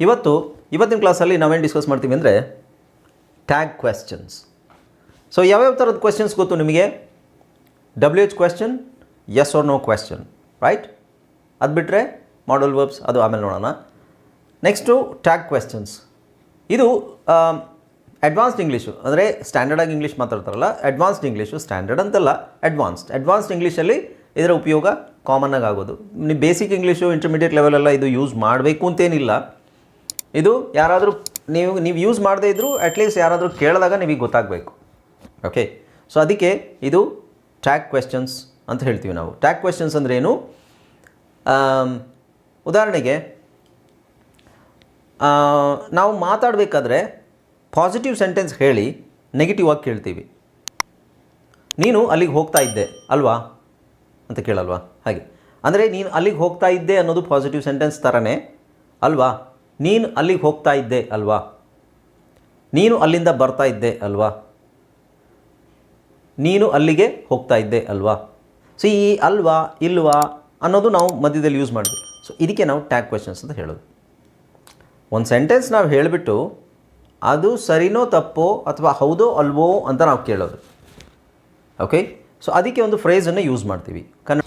ಇವತ್ತು, ಇವತ್ತಿನ ಕ್ಲಾಸಲ್ಲಿ ನಾವೇನು ಡಿಸ್ಕಸ್ ಮಾಡ್ತೀವಿ ಅಂದರೆ ಟ್ಯಾಗ್ ಕ್ವೆಶ್ಚನ್ಸ್ ಸೊ ಯಾವ್ಯಾವ ಥರದ ಕ್ವೆಶ್ಚನ್ಸ್ ಗೊತ್ತು ನಿಮಗೆ? W H question yes or no question right ಅದು ಬಿಟ್ಟರೆ ಮಾಡಲ್ ವರ್ಬ್ಸ್ ಅದು ಆಮೇಲೆ ನೋಡೋಣ. ನೆಕ್ಸ್ಟು ಟ್ಯಾಗ್ ಕ್ವೆಶ್ಚನ್ಸ್ ಇದು ಅಡ್ವಾನ್ಸ್ಡ್ ಇಂಗ್ಲೀಷು ಅಂದರೆ ಸ್ಟ್ಯಾಂಡರ್ಡಾಗಿ ಇಂಗ್ಲೀಷ್ ಮಾತಾಡ್ತಾರಲ್ಲ ಅಡ್ವಾನ್ಸ್ಡ್ ಇಂಗ್ಲೀಷು ಸ್ಟ್ಯಾಂಡರ್ಡ್ ಅಂತಲ್ಲ ಅಡ್ವಾನ್ಸ್ಡ್ ಅಡ್ವಾನ್ಸ್ಡ್ ಇಂಗ್ಲೀಷಲ್ಲಿ ಇದರ ಉಪಯೋಗ ಕಾಮನ್ನಾಗಿ ಆಗೋದು. ನೀವು ಬೇಸಿಕ್ ಇಂಗ್ಲೀಷು ಇಂಟರ್ಮೀಡಿಯೇಟ್ ಲೆವೆಲೆಲ್ಲ ಇದು ಯೂಸ್ ಮಾಡಬೇಕು ಅಂತೇನಿಲ್ಲ. ಇದು ಯಾರಾದರೂ ನೀವು ನೀವು ಯೂಸ್ ಮಾಡದೇ ಇದ್ದರೂ ಅಟ್ಲೀಸ್ಟ್ ಯಾರಾದರೂ ಕೇಳಿದಾಗ ನಿಮಗೆ ಗೊತ್ತಾಗಬೇಕು. ಓಕೆ ಸೊ ಅದಕ್ಕೆ ಇದು ಟ್ಯಾಗ್ ಕ್ವೆಶ್ಚನ್ಸ್ ಅಂತ ಹೇಳ್ತೀವಿ ನಾವು. ಟ್ಯಾಗ್ ಕ್ವೆಶ್ಚನ್ಸ್ ಅಂದ್ರೆ ಏನು? ಉದಾಹರಣೆಗೆ ನಾವು ಮಾತಾಡಬೇಕಾದ್ರೆ ಪಾಸಿಟಿವ್ ಸೆಂಟೆನ್ಸ್ ಹೇಳಿ ನೆಗೆಟಿವ್ ಆಗಿ ಕೇಳ್ತೀವಿ. ನೀನು ಅಲ್ಲಿಗೆ ಹೋಗ್ತಾ ಇದ್ದೆ, ಅಲ್ವಾ? ಅಂತ ಕೇಳಲ್ವಾ? ಹಾಗೆ. ಅಂದರೆ ನೀನು ಅಲ್ಲಿಗೆ ಹೋಗ್ತಾ ಇದ್ದೆ ಅನ್ನೋದು ಪಾಸಿಟಿವ್ ಸೆಂಟೆನ್ಸ್ ಥರನೇ ಅಲ್ವಾ? ನೀನು ಅಲ್ಲಿಗೆ ಹೋಗ್ತಾ ಇದ್ದೆ ಅಲ್ವಾ? ನೀನು ಅಲ್ಲಿಂದ ಬರ್ತಾ ಇದ್ದೆ ಅಲ್ವಾ? ನೀನು ಅಲ್ಲಿಗೆ ಹೋಗ್ತಾ ಇದ್ದೆ ಅಲ್ವಾ? ಸೊ ಈ ಅಲ್ವಾ, ಇಲ್ವಾ ಅನ್ನೋದು ನಾವು ಮಧ್ಯದಲ್ಲಿ ಯೂಸ್ ಮಾಡಿದ್ವಿ. ಸೊ ಇದಕ್ಕೆ ನಾವು ಟ್ಯಾಗ್ ಕ್ವೆಶನ್ಸ್ ಅಂತ ಹೇಳೋದು. ಒಂದು ಸೆಂಟೆನ್ಸ್ ನಾವು ಹೇಳಿಬಿಟ್ಟು ಅದು ಸರಿನೋ ತಪ್ಪೋ ಅಥವಾ ಹೌದೋ ಅಲ್ವೋ ಅಂತ ನಾವು ಕೇಳೋದು. ಓಕೆ ಸೊ ಅದಕ್ಕೆ ಒಂದು ಫ್ರೇಸನ್ನು ಯೂಸ್ ಮಾಡ್ತೀವಿ. ಕನ್ನಡ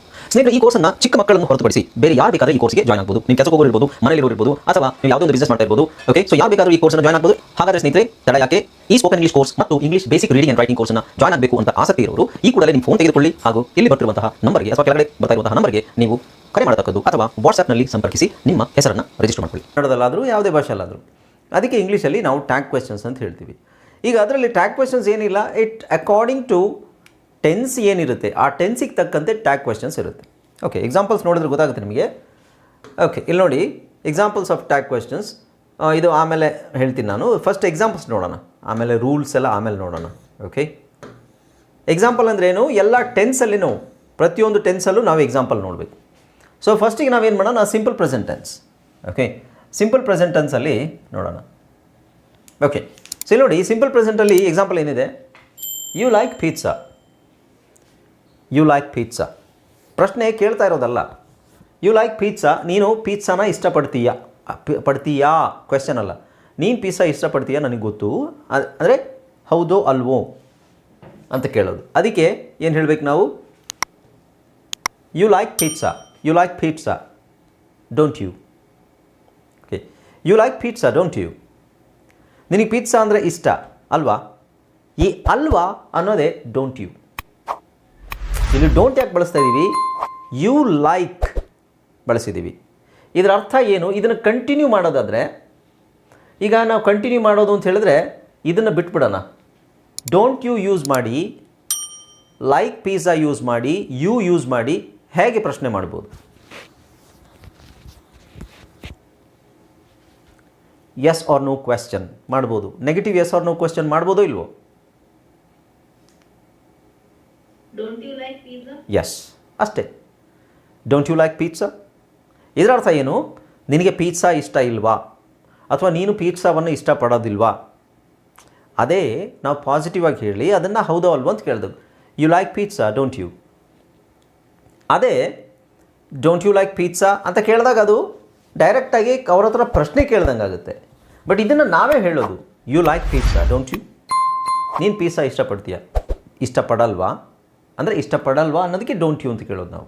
ಸ್ನೇಹಿತರೆ, ಈ ಕೋರ್ಸನ್ನ ಚಿಕ್ಕ ಮಕ್ಕಳನ್ನು ಹೊರತುಪಡಿಸಿ ಬೇರೆ ಯಾರು ಬೇಕಾದ್ರೆ ಈ ಕೋರ್ಸ್ಗೆ ಜಾಯ್ನ್ ಆಗಬಹುದು ನೀವು ಕೆಲಸ ಹೋಗಿರ್ಬೋದು ಮನೆಯಲ್ಲಿ ಇರ್ಬೋದು, ಅಥವಾ ನೀವು ಯಾವುದೋ ಒಂದು ಬಿಸ್ನೆಸ್ ಮಾಡ್ತಾ ಇರ್ಬೋದು ಓಕೆ ಸೊ ಯಾರು ಬೇಕಾದ್ರೂ ಈ ಕೋರ್ಸ್ನ ಜಾಯ್ನ್ ಆಗಬಹುದು ಹಾಗಾದ್ರೆ ಸ್ನೇಹಿತರೆ, ತಡ ಯಾಕೆ? ಈ ಸ್ಪೋಕನ್ ಇಂಗ್ಲಿಷ್ ಕೋರ್ಸ್ ಮತ್ತು English basic reading and writing ಕೋರ್ಸ್ನ ಜಾಯ್ನ್ ಆಗಬೇಕು ಅಂತ ಆಸಕ್ತಿ ಇರೋರು, ಈ ಕೂಡಲೇ ನಿಮ್ಮ ಫೋನ್ ತೆಗೆದುಕೊಳ್ಳಿ ಹಾಗೂ ಇಲ್ಲಿ ಬರ್ತಿರುವಂತಹ ನಂಬರ್ಗೆ ಅಥವಾ ಕೆಳಗಡೆ ಬರ್ತಾ ಇರುವಂತಹ ನಂಬರ್ಗೆ ನೀವು ಕರೆ ಮಾಡತಕ್ಕದ್ದು ಅಥವಾ ವಾಟ್ಸ್ಆಪ್ನಲ್ಲಿ ಸಂಪರ್ಕಿಸಿ ನಿಮ್ಮ ಹೆಸರನ್ನು ರಿಜಿಸ್ಟರ್ ಮಾಡ್ಕೊಳ್ಳಿ. ಕನ್ನಡದಲ್ಲಾದರೂ ಯಾವುದೇ ಭಾಷೆಯಲ್ಲಾದರೂ. ಅದಕ್ಕೆ ಇಂಗ್ಲೀಷಲ್ಲಿ ನಾವು ಟ್ಯಾಗ್ ಕ್ವೆಶನ್ಸ್ ಅಂತ ಹೇಳ್ತೀವಿ. ಈಗ ಅದರಲ್ಲಿ ಟ್ಯಾಗ್ ಕ್ವೆಶನ್ಸ್ ಏನಿಲ್ಲ ಇಟ್ ಅಕಾರ್ಡಿಂಗ್ ಟು ಟೆನ್ಸ್ ಏನಿರುತ್ತೆ, ಆ ಟೆನ್ಸಿಗೆ ತಕ್ಕಂತೆ ಟ್ಯಾಗ್ ಕ್ವೆಶನ್ಸ್ ಇರುತ್ತೆ. ಓಕೆ ಎಕ್ಸಾಂಪಲ್ಸ್ ನೋಡಿದ್ರೆ ಗೊತ್ತಾಗುತ್ತೆ ನಿಮಗೆ. ಓಕೆ ಇಲ್ಲಿ ನೋಡಿ ಎಕ್ಸಾಂಪಲ್ಸ್ ಆಫ್ ಟ್ಯಾಗ್ ಕ್ವೆಶನ್ಸ್ ಇದು ಆಮೇಲೆ ಹೇಳ್ತೀನಿ ನಾನು. ಫಸ್ಟ್ ಎಕ್ಸಾಂಪಲ್ಸ್ ನೋಡೋಣ. ಆಮೇಲೆ ರೂಲ್ಸ್ ಎಲ್ಲ ಆಮೇಲೆ ನೋಡೋಣ. ಓಕೆ ಎಕ್ಸಾಂಪಲ್ ಅಂದ್ರೆ ಏನು? ಎಲ್ಲ ಟೆನ್ಸಲ್ಲಿನೂ ಪ್ರತಿಯೊಂದು ಟೆನ್ಸಲ್ಲೂ ನಾವು ಎಕ್ಸಾಂಪಲ್ ನೋಡಬೇಕು. ಸೊ ಫಸ್ಟಿಗೆ ನಾವೇನು ಮಾಡೋಣ? Simple present tense okay simple present ಟೆನ್ಸಲ್ಲಿ ನೋಡೋಣ. ಓಕೆ ಸೊ ನೋಡಿ ಸಿಂಪಲ್ ಪ್ರೆಸೆಂಟಲ್ಲಿ ಎಕ್ಸಾಂಪಲ್ ಏನಿದೆ? You like pizza you like pizza ಪ್ರಶ್ನೆ ಕೇಳ್ತಾ ಇರೋದಲ್ಲ. ಯು ಲೈಕ್ ಪಿಜ್ಜಾ ನೀನು ಪಿಜ್ಜಾನ ಇಷ್ಟಪಡ್ತೀಯಾ? ಪಡ್ತೀಯಾ? ಕ್ವೆಶನ್ ಅಲ್ಲ. ನೀನು ಪಿಜ್ಜಾ ಇಷ್ಟಪಡ್ತೀಯಾ ನನಗೆ ಗೊತ್ತು. ಅಂದರೆ ಹೌದೋ ಅಲ್ವೋ ಅಂತ ಕೇಳೋದು. ಅದಕ್ಕೆ ಏನು ಹೇಳಬೇಕು ನಾವು? You like pizza you like pizza don't you okay you like pizza don't you ನಿನಗೆ ಪಿಜ್ಜಾ ಅಂದರೆ ಇಷ್ಟ, ಅಲ್ವಾ? ಈ ಅಲ್ವಾ ಅನ್ನೋದೇ ಡೋಂಟ್ ಯು ಇಲ್ಲಿ ಡೋಂಟ್ ಯಾಕೆ ಬಳಸ್ತಾ ಇದ್ದೀವಿ ಯು ಲೈಕ್ ಬಳಸಿದ್ದೀವಿ ಇದರ ಅರ್ಥ ಏನು? ಇದನ್ನು ಕಂಟಿನ್ಯೂ ಮಾಡೋದಾದರೆ, ಈಗ ನಾವು ಕಂಟಿನ್ಯೂ ಮಾಡೋದು ಅಂತ ಹೇಳಿದ್ರೆ ಇದನ್ನು ಬಿಟ್ಬಿಡೋಣ. ಡೋಂಟ್ ಯು ಯೂಸ್ ಮಾಡಿ ಲೈಕ್ ಪಿಜ್ಜಾ ಯೂಸ್ ಮಾಡಿ ಯು ಯೂಸ್ ಮಾಡಿ ಹೇಗೆ ಪ್ರಶ್ನೆ ಮಾಡ್ಬೋದು? ಎಸ್ ಆರ್ ನೋ ಕ್ವೆಶ್ಚನ್ ಮಾಡ್ಬೋದು. Negative yes or no question ಮಾಡ್ಬೋದೋ ಇಲ್ವೋ? ಎಸ್ ಅಷ್ಟೇ. ಡೋಂಟ್ ಯು ಲೈಕ್ ಪೀಟ್ಸಾ ಇದರ ಅರ್ಥ ಏನು? ನಿನಗೆ ಪೀಟ್ಸಾ ಇಷ್ಟ ಇಲ್ವಾ? ಅಥವಾ ನೀನು ಪೀಟ್ಸಾವನ್ನು ಇಷ್ಟಪಡೋದಿಲ್ವಾ? ಅದೇ ನಾವು ಪಾಸಿಟಿವ್ ಆಗಿ ಹೇಳಿ ಅದನ್ನು ಹೌದೋ ಅಲ್ವೋ ಅಂತ ಕೇಳಿದೆವು you like pizza don't you ಅದೇ ಡೋಂಟ್ ಯು ಲೈಕ್ ಪೀಟ್ಸಾ ಅಂತ ಕೇಳಿದಾಗ ಅದು ಡೈರೆಕ್ಟಾಗಿ ಅವ್ರ ಹತ್ರ ಪ್ರಶ್ನೆ ಕೇಳ್ದಂಗೆ ಆಗುತ್ತೆ. ಬಟ್ ಇದನ್ನು ನಾವೇ ಹೇಳೋದು. You like pizza don't you ನೀನು ಪೀಸಾ ಇಷ್ಟಪಡ್ತೀಯ? ಇಷ್ಟಪಡಲ್ವಾ? ಅಂದರೆ ಇಷ್ಟಪಡಲ್ವಾ ಅನ್ನೋದಕ್ಕೆ ಡೋಂಟ್ ಯು ಅಂತ ಕೇಳೋದು ನಾವು.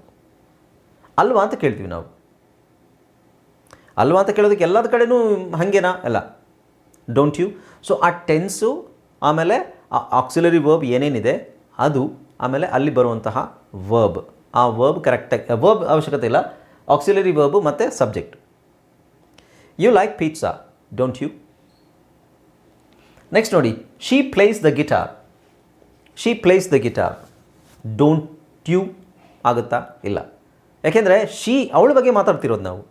ಅಲ್ವಾ ಅಂತ ಕೇಳ್ತೀವಿ ನಾವು. ಅಲ್ವಾ ಅಂತ ಕೇಳೋದಕ್ಕೆ ಎಲ್ಲದ ಕಡೆನೂ ಹಾಗೇನಾ? ಅಲ್ಲ. ಡೋಂಟ್ ಯು ಸೊ ಆ ಟೆನ್ಸು ಆಮೇಲೆ ಆ ಆಕ್ಸಿಲರಿ ವರ್ಬ್ ಏನೇನಿದೆ? ಅದು ಆಮೇಲೆ ಅಲ್ಲಿ ಬರುವಂತಹ ವರ್ಬ್ ಆ ವರ್ಬ್ ಕರೆಕ್ಟಾಗಿ ವರ್ಬ್ ಅವಶ್ಯಕತೆ ಇಲ್ಲ. ಆಕ್ಸಿಲರಿ ವರ್ಬ್ ಮತ್ತು subject you like pizza don't you next ನೋಡಿ she plays the guitar she plays the guitar don't you ಆಗುತ್ತಾ? ಇಲ್ಲ. ಯಾಕೆಂದರೆ ಶೀ ಅವಳ ಬಗ್ಗೆ ಮಾತಾಡ್ತಿರೋದು ನಾವು.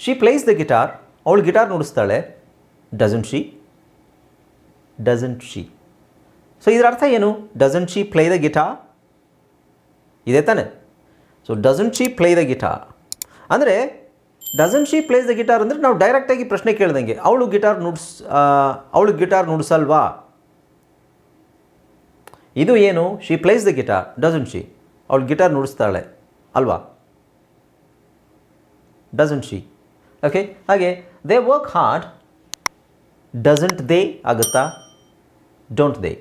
ಶಿ ಪ್ಲೇಸ್ ದ ಗಿಟಾರ್ ಅವಳು guitar ನುಡಿಸ್ತಾಳೆ. Doesn't she doesn't she so ಇದರ ಅರ್ಥ ಏನು? Doesn't she play the guitar ಇದೆ ತಾನೆ. So doesn't she play the guitar ಅಂದರೆ doesn't she plays the guitar ಅಂದರೆ ನಾವು ಡೈರೆಕ್ಟಾಗಿ ಪ್ರಶ್ನೆ ಕೇಳ್ದಂಗೆ, ಅವಳು ಗಿಟಾರ್ ನುಡ್ಸ್ ಅವಳು ಗಿಟಾರ್ ನುಡ್ಸಲ್ವಾ? ಇದು ಏನು? She plays the guitar doesn't she ಅವಳು ಗಿಟಾರ್ ನುಡಿಸ್ತಾಳೆ, ಅಲ್ವಾ? ಡಜನ್ ಶಿ ಓಕೆ ಹಾಗೆ they work hard doesn't they ಆಗುತ್ತಾ? Don't they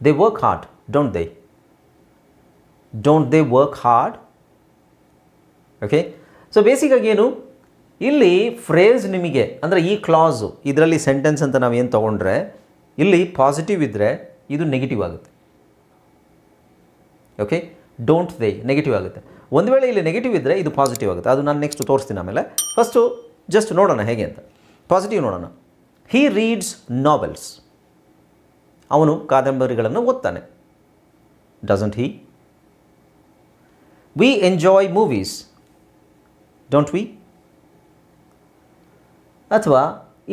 they work hard don't they don't they work hard okay so ಬೇಸಿಕಾಗಿ ಏನು? ಇಲ್ಲಿ ಫ್ರೇಸ್ ನಿಮಗೆ, ಅಂದರೆ ಈ ಕ್ಲಾಸು ಇದರಲ್ಲಿ ಸೆಂಟೆನ್ಸ್ ಅಂತ ನಾವು ಏನು ತೊಗೊಂಡ್ರೆ, ಇಲ್ಲಿ ಪಾಸಿಟಿವ್ ಇದ್ದರೆ ಇದು ನೆಗೆಟಿವ್ ಆಗುತ್ತೆ. ಓಕೆ ಡೋಂಟ್ ದೇ ನೆಗೆಟಿವ್ ಆಗುತ್ತೆ. ಒಂದು ವೇಳೆ ಇಲ್ಲಿ ನೆಗೆಟಿವ್ ಇದ್ದರೆ ಇದು ಪಾಸಿಟಿವ್ ಆಗುತ್ತೆ. ಅದು ನಾನು ನೆಕ್ಸ್ಟ್ ತೋರಿಸ್ತೀನಿ ಆಮೇಲೆ. ಫಸ್ಟು ಜಸ್ಟ್ ನೋಡೋಣ ಹೇಗೆ ಅಂತ. ಪಾಸಿಟಿವ್ ನೋಡೋಣ. ಹೀ ರೀಡ್ಸ್ ನಾವೆಲ್ಸ್ ಅವನು ಕಾದಂಬರಿಗಳನ್ನು ಓದ್ತಾನೆ. Doesn't he we enjoy movies don't we ಅಥವಾ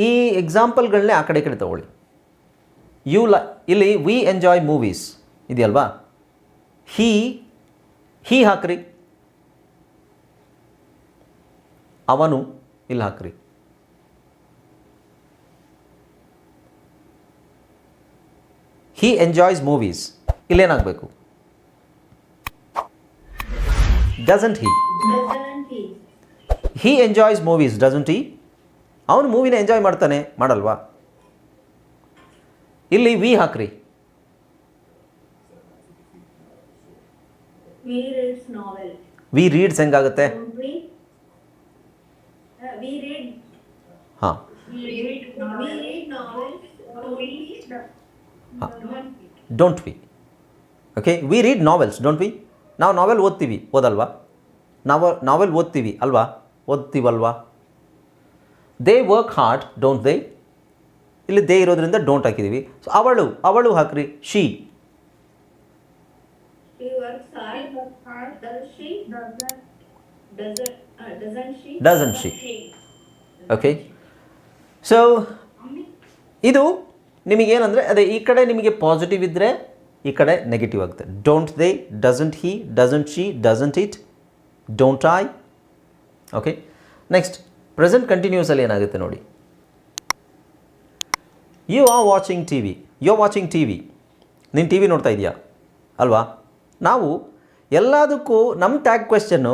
ಈ ಎಕ್ಸಾಂಪಲ್ಗಳನ್ನೇ ಆ ಕಡೆ ಕಡೆ ತಗೊಳ್ಳಿ. ಯು ಲ ಇಲ್ಲಿ ವಿ ಎಂಜಾಯ್ ಮೂವೀಸ್ ಇದೆಯಲ್ವಾ? ಹೀ ಹೀ ಹಾಕ್ರಿ. ಅವನು ಇಲ್ಲಿ ಹಾಕ್ರಿ. He enjoys movies ಇಲ್ಲೇನಾಗಬೇಕು? Doesn't he? He enjoys movies doesn't he ಅವನು ಮೂವಿನ ಎಂಜಾಯ್ ಮಾಡ್ತಾನೆ, ಮಾಡಲ್ವಾ? ಇಲ್ಲಿ ವಿ ಹಾಕ್ರಿ We reads novel. We reads ಹೆಂಗಾಗುತ್ತೆ Don't we? Uh, we read. ಹಾಂ We read novels. We read novels. Don't we? Huh. Don't we? Don't we okay we read novels don't we ನಾವು novel ಓದ್ತೀವಿ ಓದಲ್ವಾ ನಾವು novel ಓದ್ತೀವಿ ಅಲ್ವಾ ಓದ್ತೀವಲ್ವಾ they work hard don't they ಇಲ್ಲಿ they ಇರೋದ್ರಿಂದ don't ಹಾಕಿದ್ದೀವಿ ಸೊ ಅವಳು ಅವಳು ಹಾಕ್ರಿ. She doesn't she? Okay so ಇದು ನಿಮಗೇನಂದರೆ ಅದೇ ಈ ಕಡೆ ನಿಮಗೆ ಪಾಸಿಟಿವ್ ಇದ್ದರೆ ಈ ಕಡೆ ನೆಗೆಟಿವ್ ಆಗುತ್ತೆ. Don't they doesn't he doesn't she doesn't it don't I okay next present ಕಂಟಿನ್ಯೂಸಲ್ಲಿ ಏನಾಗುತ್ತೆ ನೋಡಿ. You are watching T V you watching T V ನೀನು ಟಿ ವಿ ನೋಡ್ತಾ ಇದೆಯಾ? ಅಲ್ವಾ? ನಾವು ಎಲ್ಲದಕ್ಕೂ ನಮ್ಮ ಟ್ಯಾಗ್ ಕ್ವೆಶ್ಚನ್ನು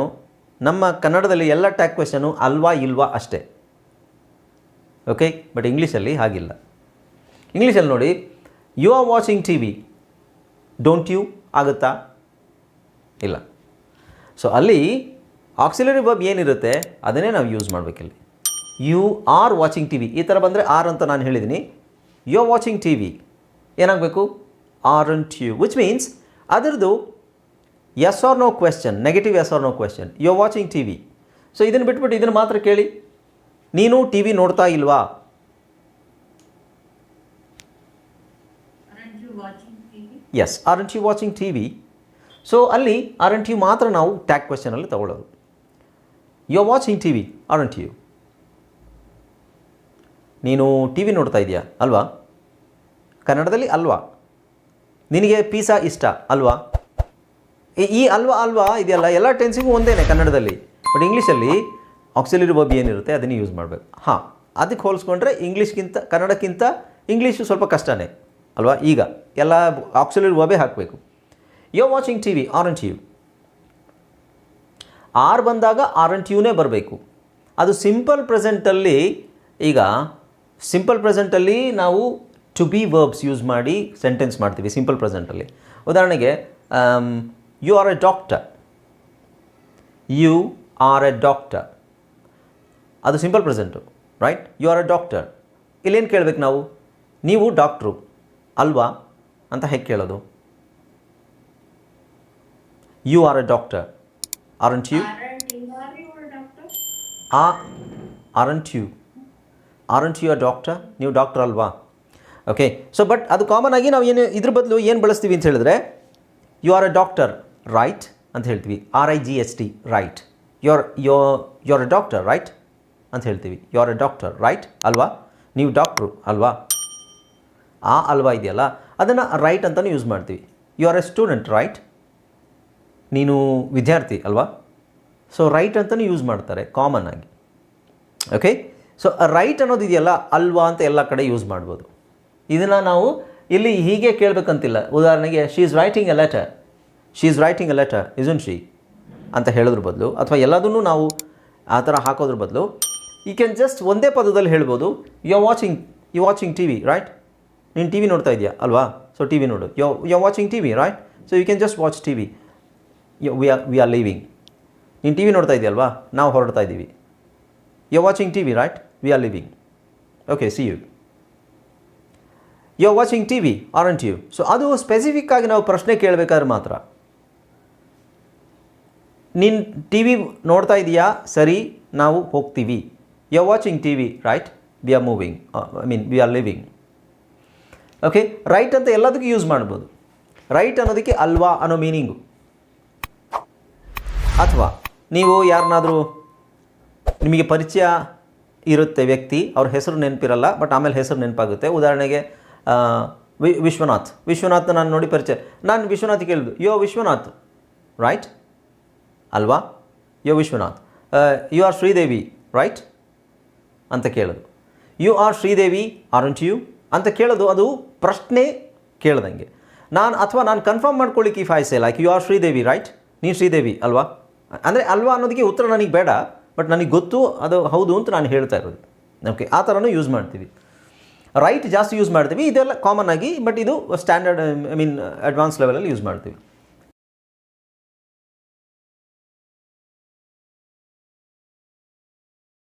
ನಮ್ಮ ಕನ್ನಡದಲ್ಲಿ ಎಲ್ಲ ಟ್ಯಾಗ್ ಕ್ವೆಶ್ಚನ್ನು ಅಲ್ವಾ, ಇಲ್ವಾ ಅಷ್ಟೇ. ಓಕೆ ಬಟ್ ಇಂಗ್ಲೀಷಲ್ಲಿ ಹಾಗಿಲ್ಲ. ಇಂಗ್ಲೀಷಲ್ಲಿ ನೋಡಿ you are watching T V don't you ಆಗುತ್ತಾ? ಇಲ್ಲ. ಸೊ ಅಲ್ಲಿ ಆಕ್ಸಿಲರಿ ಬಬ್ ಏನಿರುತ್ತೆ, ಅದನ್ನೇ ನಾವು use ಮಾಡಬೇಕಿಲ್ಲಿ. You are watching T V ಈ ಥರ ಬಂದರೆ ಆರ್ ಅಂತ ನಾನು ಹೇಳಿದ್ದೀನಿ you are watching T V ಏನಾಗಬೇಕು? Aren't you which means ಅದರದ್ದು yes or no question negative yes or no question you are watching T V so ಇದನ್ನು ಬಿಟ್ಬಿಟ್ಟು ಇದನ್ನು ಮಾತ್ರ ಕೇಳಿ. ನೀನು ಟಿ ವಿ ನೋಡ್ತಾ ಇಲ್ವಾ? Aren't you watching TV? Yes are you watching T V so ಅಲ್ಲಿ ಆರ್ ಯು ಮಾತ್ರ ನಾವು ಟ್ಯಾಗ್ ಕ್ವೆಶನಲ್ಲಿ ತಗೊಳ್ಳೋದು. You are watching T V are you ನೀನು ಟಿ ವಿ ನೋಡ್ತಾ ಇದೆಯಾ? ಅಲ್ವಾ? ಕನ್ನಡದಲ್ಲಿ ಅಲ್ವಾ? ನಿನಗೆ ಪೀಸಾ ಇಷ್ಟ ಅಲ್ವಾ? ಈ- ಅಲ್ವಾ ಅಲ್ವಾ ಇದೆಯಲ್ಲ, ಎಲ್ಲ ಟೆನ್ಸಿಗೂ ಒಂದೇನೆ ಕನ್ನಡದಲ್ಲಿ. ಬಟ್ ಇಂಗ್ಲೀಷಲ್ಲಿ ಆಕ್ಸಿಲರಿ ವರ್ಬ್ ಏನಿರುತ್ತೆ ಅದನ್ನು ಯೂಸ್ ಮಾಡಬೇಕು. ಹಾಂ, ಅದಕ್ಕೆ ಹೋಲಿಸ್ಕೊಂಡ್ರೆ ಇಂಗ್ಲೀಷ್ಗಿಂತ ಕನ್ನಡಕ್ಕಿಂತ ಇಂಗ್ಲೀಷು ಸ್ವಲ್ಪ ಕಷ್ಟನೇ, ಅಲ್ವಾ? ಈಗ ಎಲ್ಲ ಆಕ್ಸಿಲರಿ ವರ್ಬೇ ಹಾಕಬೇಕು you watching T V aren't you are ಬಂದಾಗ ಆರ್ ಎಂಟ್ ಯುನೇ ಬರಬೇಕು. ಅದು ಸಿಂಪಲ್ ಪ್ರೆಸೆಂಟಲ್ಲಿ ಈಗ ಸಿಂಪಲ್ ಪ್ರೆಸೆಂಟಲ್ಲಿ ನಾವು ಟು ಬಿ ವರ್ಬ್ಸ್ ಯೂಸ್ ಮಾಡಿ ಸೆಂಟೆನ್ಸ್ ಮಾಡ್ತೀವಿ ಸಿಂಪಲ್ ಪ್ರೆಸೆಂಟಲ್ಲಿ ಉದಾಹರಣೆಗೆ you are a doctor you are a doctor ಅದು simple present right you are a doctor ಇಲ್ಲೇನು ಕೇಳಬೇಕು ನಾವು? ನೀವು ಡಾಕ್ಟ್ರು ಅಲ್ವಾ ಅಂತ ಹೇಗೆ ಕೇಳೋದು? You are a doctor aren't you aren't you aren't you a doctor ನೀವು ಡಾಕ್ಟರ್ ಅಲ್ವಾ? ಓಕೆ ಸೊ ಬಟ್ ಅದು ಕಾಮನ್ ಆಗಿ ನಾವು ಏನು, ಇದ್ರ ಬದಲು ಏನು ಬಳಸ್ತೀವಿ ಅಂತ ಹೇಳಿದ್ರೆ you are a doctor right ಅಂತ ಹೇಳ್ತೀವಿ. R I G S T right you are you you are a doctor right ಅಂತ ಹೇಳ್ತೀವಿ. You are a doctor right ಅಲ್ವಾ? ನೀವು ಡಾಕ್ಟ್ರು ಅಲ್ವಾ? ಆ ಅಲ್ವಾ ಇದೆಯಲ್ಲ? ಅದನ್ನು ರೈಟ್ ಅಂತಲೂ ಯೂಸ್ ಮಾಡ್ತೀವಿ. You are a student right ನೀನು ವಿದ್ಯಾರ್ಥಿ ಅಲ್ವಾ? ಸೊ ರೈಟ್ ಅಂತಲೂ ಯೂಸ್ ಮಾಡ್ತಾರೆ ಕಾಮನ್ ಆಗಿ. ಓಕೆ ಸೊ ರೈಟ್ ಅನ್ನೋದು ಇದೆಯಲ್ಲ, ಅಲ್ವಾ ಅಂತ ಎಲ್ಲ ಕಡೆ ಯೂಸ್ ಮಾಡ್ಬೋದು. ಇದನ್ನು ನಾವು ಇಲ್ಲಿ ಹೀಗೆ ಕೇಳಬೇಕಂತಿಲ್ಲ. ಉದಾಹರಣೆಗೆ she is writing a letter she is writing a letter isn't she ಅಂತ ಹೇಳೋದ್ರ ಬದಲು, ಅಥವಾ ಎಲ್ಲದನ್ನೂ ನಾವು ಆ ಥರ ಹಾಕೋದ್ರ ಬದಲು ಯು ಕ್ಯಾನ್ ಜಸ್ಟ್ ಒಂದೇ ಪದದಲ್ಲಿ ಹೇಳ್ಬೋದು you are watching you watching T V right ನೀನು ಟಿ ವಿ ನೋಡ್ತಾ ಇದೆಯಾ? ಅಲ್ವಾ? ಸೊ ಟಿ ವಿ ನೋಡು. Yo you are watching T V right so you can just watch T V we are we are living ನೀನು T V ನೋಡ್ತಾ ಇದೆಯಲ್ವಾ? ನಾವು ಹೊರಡ್ತಾ ಇದ್ದೀವಿ you are watching T V right we are living okay see you you are watching T V aren't you so ಅದು specific ಆಗಿ ನಾವು ಪ್ರಶ್ನೆ ಕೇಳಬೇಕಾದ್ರೆ ಮಾತ್ರ. ನೀನು ಟಿ ವಿ ನೋಡ್ತಾ ಇದೆಯಾ? ಸರಿ, ನಾವು ಹೋಗ್ತೀವಿ. You are watching T V right we are moving I mean we are living okay right ಅಂತ ಎಲ್ಲದಕ್ಕೂ ಯೂಸ್ ಮಾಡ್ಬೋದು. ರೈಟ್ ಅನ್ನೋದಕ್ಕೆ ಅಲ್ವಾ ಅನ್ನೋ ಮೀನಿಂಗು ಅಥವಾ, ನೀವು ಯಾರನ್ನಾದರೂ ನಿಮಗೆ ಪರಿಚಯ ಇರುತ್ತೆ ವ್ಯಕ್ತಿ, ಅವ್ರ ಹೆಸರು ನೆನಪಿರಲ್ಲ ಬಟ್ ಆಮೇಲೆ ಹೆಸರು ನೆನಪಾಗುತ್ತೆ. ಉದಾಹರಣೆಗೆ ವಿ, ವಿಶ್ವನಾಥ್. ವಿಶ್ವನಾಥ್ನ ನಾನು ನೋಡಿ ಪರಿಚಯ. ನಾನು ವಿಶ್ವನಾಥ್ ಕೇಳಿದ್ದು ಯೋ ವಿಶ್ವನಾಥ್. ರೈಟ್ ಅಲ್ವಾ? Yo Vishwanath. You are Sridevi. Right ಅಂತ ಕೇಳೋದು. You are Sridevi aren't you ಅಂತ ಕೇಳೋದು, ಅದು ಪ್ರಶ್ನೆ ಕೇಳ್ದಂಗೆ. ನಾನು ಅಥವಾ ನಾನು ಕನ್ಫರ್ಮ್ ಮಾಡ್ಕೊಳ್ಳಿಕ್ಕೆ ಈ ಫಾಯ್ಸೆ like you are Sridevi right ನೀನು ಶ್ರೀದೇವಿ, ಅಲ್ವಾ? ಅಂದರೆ ಅಲ್ವಾ ಅನ್ನೋದಕ್ಕೆ ಉತ್ತರ ನನಗೆ ಬೇಡ. ಬಟ್ ನನಗೆ ಗೊತ್ತು ಅದು ಹೌದು ಅಂತ ನಾನು ಹೇಳ್ತಾ ಇರೋದು. ಓಕೆ ಆ ಥರನೂ ಯೂಸ್ ಮಾಡ್ತೀವಿ. ರೈಟ್ ಜಾಸ್ತಿ ಯೂಸ್ ಮಾಡ್ತೀವಿ. ಇದೆಲ್ಲ ಕಾಮನ್ ಆಗಿ ಬಟ್ ಇದು ಸ್ಟ್ಯಾಂಡರ್ಡ್ ಐ ಮೀನ್ ಅಡ್ವಾನ್ಸ್ ಲೆವೆಲಲ್ಲಿ ಯೂಸ್ ಮಾಡ್ತೀವಿ.